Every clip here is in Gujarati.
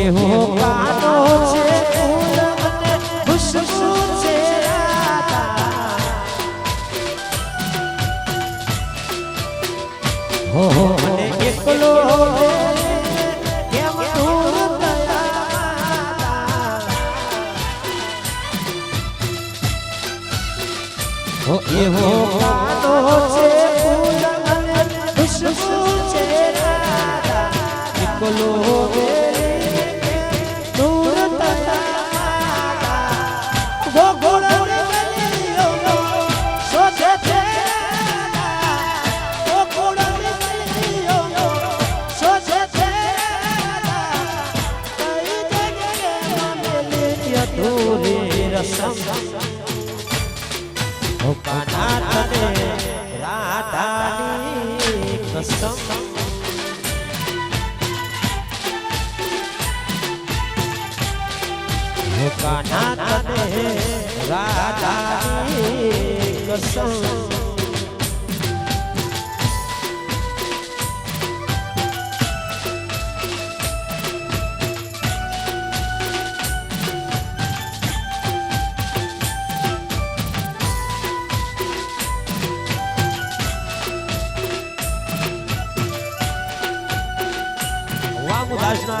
એવો કાનો છે ફૂલ અને ખુશ્બુ છે રાધા હો હો મને એકલો કેમ દૂર થયા હો એવો કાનો છે ફૂલ અને ખુશ્બુ છે રાધા એકલો મેલી અધૂરી રસમ તને રાધાની કસમ ઓ રાધાની કસમ página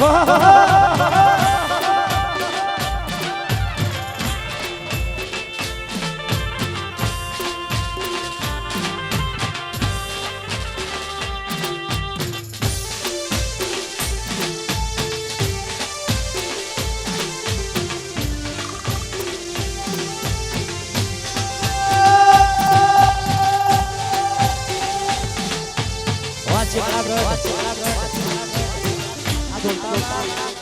Watch it, watch it, watch it. Vai, vai.